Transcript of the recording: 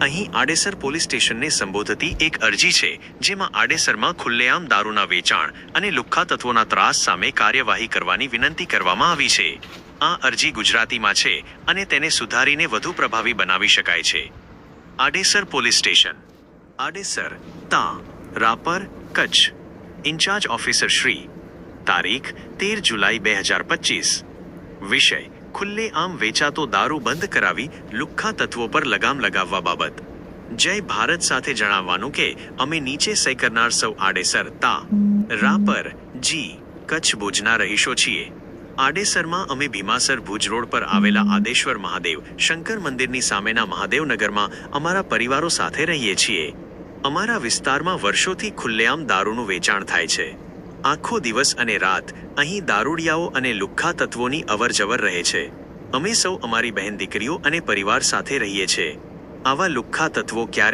અહીં આડેસર પોલીસ સ્ટેશનને સંબોધતી એક અરજી છે, જેમાં આડેસરમાં ખુલ્લેઆમ દારૂના વેચાણ અને લુખ્ખા તત્વોના ત્રાસ સામે કાર્યવાહી કરવાની વિનંતી કરવામાં આવી છે. આ અરજી ગુજરાતીમાં છે અને તેને સુધારીને વધુ પ્રભાવી બનાવી શકાય છે. Adesar police station. આડેસર, તા, Rapar, Kutch. Incharge officer Shri. તારીખ, તેર જુલાઈ, બે હજાર પચીસ. વિષય ખુલ્લે આમ વેચાતો દારૂ બંધ કરાવી લુખ્ખા તત્વો પર લગામ લગાવવા બાબત. જય ભારત સાથે જણાવવાનું કે, અમે નીચે સહી કરનાર સૌ આડેસર તા, રાપર, જી, કચ્છ ભુજના રહીશો છીએ. આડેસરમાં અમે ભીમાસર ભુજ રોડ પર આવેલા આદેશ્વર મહાદેવ, શંકર મંદિરની સામેના મહાદેવનગરમાં અમારા પરિવારો સાથે રહીએ છીએ. અમારા વિસ્તારમાં વર્ષોથી ખુલ્લેઆમ દારૂનું વેચાણ થાય છે. આખો દિવસ અને રાત અહીં દારૂડિયાઓ અને લુખ્ખા તત્વોની અવરજવર રહે છે. અમે સૌ અમારી બહેન દીકરીઓ અને પરિવાર સાથે રહીએ છીએ. આવા લુખ્ખા તત્વો ક્યારે